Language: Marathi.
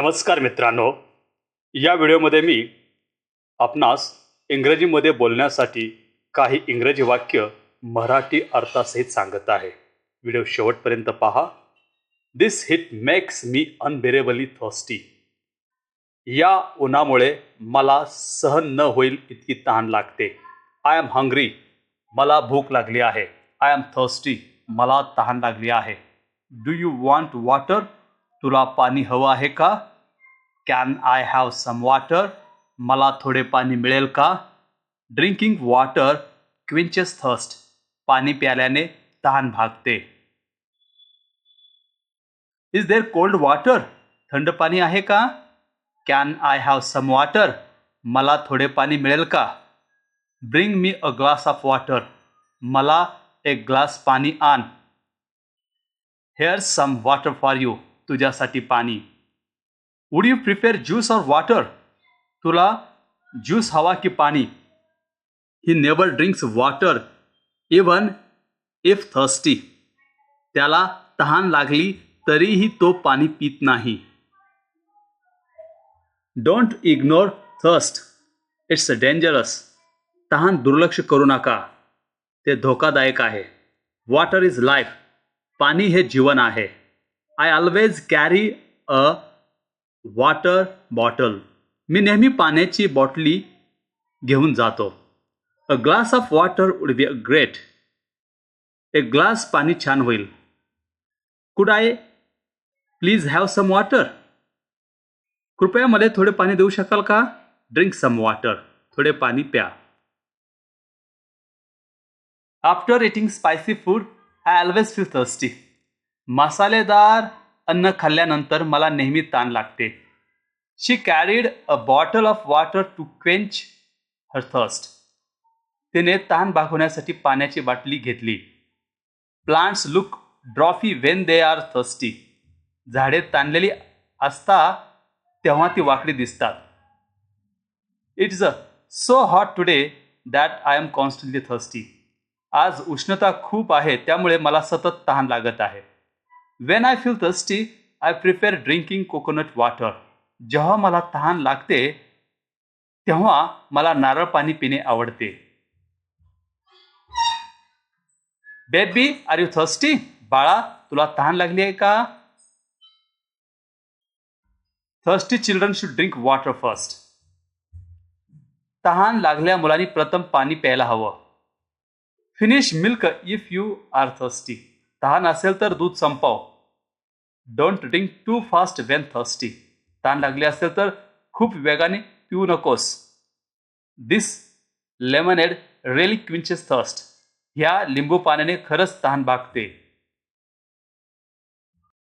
नमस्कार मित्रांनो. या व्हिडिओमध्ये मी आपणास इंग्रजीमध्ये बोलण्यासाठी काही इंग्रजी वाक्य मराठी अर्थासहित सांगत आहे. व्हिडिओ शेवटपर्यंत पहा. दिस हिट मेक्स मी अनबेरेबली थॉस्टी या उन्हामुळे मला सहन न होईल इतकी तहान लागते. आय एम हंग्री मला भूक लागली आहे. आय एम थर्स्टी मला तहान लागली आहे. डू यू वॉन्ट वॉटर तुला पाणी हवं आहे का? Can I have some water मला थोडे पाणी मिळेल का? ड्रिंकिंग वॉटर क्विंचेस थर्स्ट पाणी प्याल्याने तहान भागते. इज़ देअर कोल्ड वॉटर थंड पाणी आहे का? Can I have some water मला थोडे पाणी मिळेल का? Bring me a glass of water मला एक ग्लास पाणी आण. Here some water for you तुझ्यासाठी पाणी. Would you prepare juice or water तुला ज्यूस हवा की पाणी? He never drinks water even if thirsty त्याला तहान लागली तरीही तो पाणी पित नाही. Don't ignore thirst it's dangerous तहान दुर्लक्ष करू नका. ते धोकादायक आहे. वॉटर इज़ लाईफ पाणी हे जीवन आहे. I always carry a water bottle मी नेहमी पाण्याची बॉटली घेऊन जातो. A glass of water would be a great एक ग्लास पाणी छान होईल. Could I please have some water कृपया मला थोडे पाणी देऊ शकाल का? ड्रिंक सम वॉटर थोडे पाणी प्या. After eating spicy food I always feel thirsty मसालेदार अन्न खाल्ल्यानंतर मला नेहमी ताण लागते. She carried a bottle of water to quench her thirst तिने ताण भागवण्यासाठी पाण्याची बाटली घेतली. Plants look droopy when they are thirsty झाडे ताणलेली असता तेव्हा ती वाकडी दिसतात. It's a so hot today that I am constantly thirsty आज उष्णता खूप आहे त्यामुळे मला सतत तहान लागत आहे. When I feel thirsty I prefer drinking coconut water जेव्हा मला तहान लागते तेव्हा मला नारळ पाणी पिणे आवडते. बेबी आर यू थर्स्टी बाळा तुला तहान लागली आहे का? Thirsty children should drink water first तहान लागल्या मुलांनी प्रथम पाणी प्यायला हवं. Finish milk if you are thirsty तहान असेल तर दूध संपव. Don't drink too fast when thirsty तहान लागली असेल तर खूप वेगाने पिऊ नकोस. This lemonade really quenches thirst ह्या लिंबू पाण्याने खरंच तहान भागते.